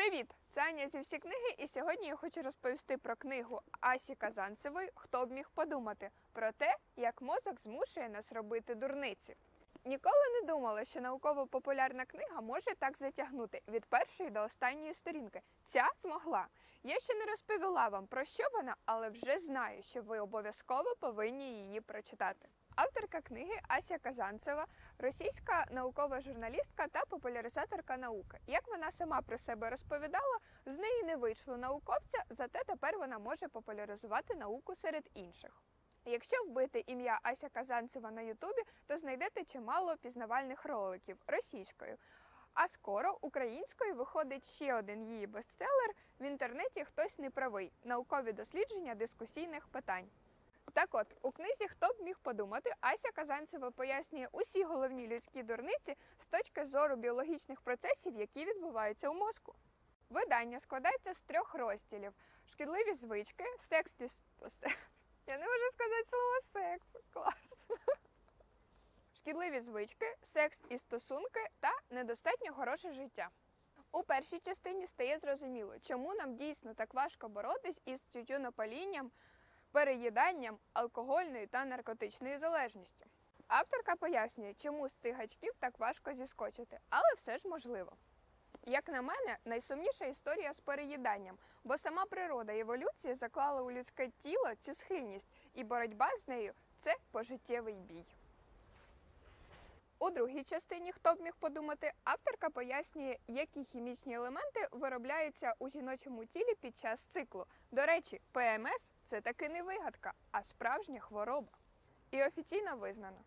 Привіт! Це Аня зі всі книги, і сьогодні я хочу розповісти про книгу Асі Казанцевої Хто б міг подумати про те, як мозок змушує нас робити дурниці. Ніколи не думала, що науково-популярна книга може так затягнути від першої до останньої сторінки. Ця змогла. Я ще не розповіла вам про що вона, але вже знаю, що ви обов'язково повинні її прочитати. Авторка книги Ася Казанцева, російська наукова журналістка та популяризаторка науки. Як вона сама про себе розповідала, з неї не вийшло науковця, зате тепер вона може популяризувати науку серед інших. Якщо вбити ім'я Ася Казанцева на Ютубі, то знайдете чимало пізнавальних роликів російською. А скоро українською виходить ще один її бестселер в інтернеті Хтось не правий наукові дослідження дискусійних питань. Так от, у книзі Хто б міг подумати, Ася Казанцева пояснює усі головні людські дурниці з точки зору біологічних процесів, які відбуваються у мозку. Видання складається з трьох розділів: шкідливі звички, секс дис... Я не можу сказати слово секс. Клас. Шкідливі звички, секс і стосунки та недостатньо хороше життя. У першій частині стає зрозуміло, чому нам дійсно так важко боротись із тютюнопалінням, переїданням, алкогольною та наркотичною залежністю. Авторка пояснює, чому з цих гачків так важко зіскочити, але все ж можливо. Як на мене, найсумніша історія з переїданням, бо сама природа еволюції заклала у людське тіло цю схильність, і боротьба з нею це пожиттєвий бій. У другій частині, хто б міг подумати, авторка пояснює, які хімічні елементи виробляються у жіночому тілі під час циклу. До речі, ПМС це таки не вигадка, а справжня хвороба. І офіційно визнано.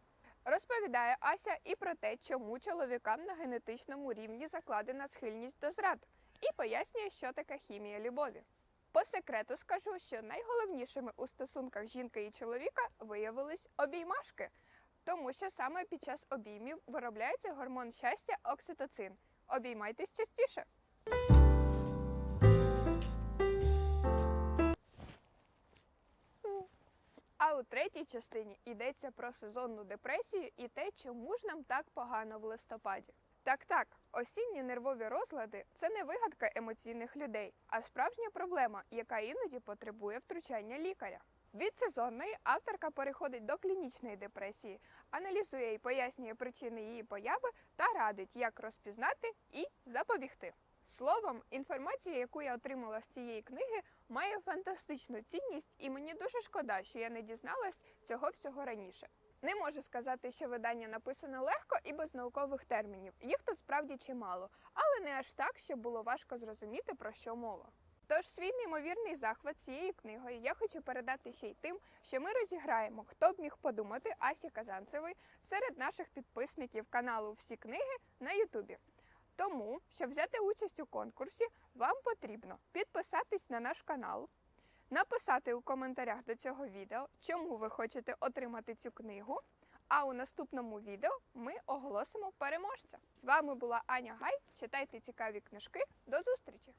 Розповідає Ася і про те, чому чоловікам на генетичному рівні закладена схильність до зрад, і пояснює, що таке хімія любові. По секрету скажу, що найголовнішими у стосунках жінки і чоловіка виявились обіймашки, тому що саме під час обіймів виробляється гормон щастя окситоцин. Обіймайтесь частіше. А у третій частині йдеться про сезонну депресію і те, чому ж нам так погано в листопаді. Так, так, осінні нервові розлади це не вигадка емоційних людей, а справжня проблема, яка іноді потребує втручання лікаря. Від сезонної авторка переходить до клінічної депресії, аналізує і пояснює причини її появи та радить, як розпізнати і запобігти. Словом, інформація, яку я отримала з цієї книги, має фантастичну цінність, і мені дуже шкода, що я не дізналась цього всього раніше. Не можу сказати, що видання написано легко і без наукових термінів. Їх тут справді чимало, але не аж так, щоб було важко зрозуміти, про що мова. Тож свій неймовірний захват цією книгою я хочу передати ще й тим, що ми розіграємо, хто б міг подумати Асі Казанцевої серед наших підписників каналу Всі книги на Ютубі. Тому, щоб взяти участь у конкурсі, вам потрібно підписатись на наш канал, написати у коментарях до цього відео, чому ви хочете отримати цю книгу. А у наступному відео ми оголосимо переможця. З вами була Аня Гай. Читайте цікаві книжки. До зустрічі!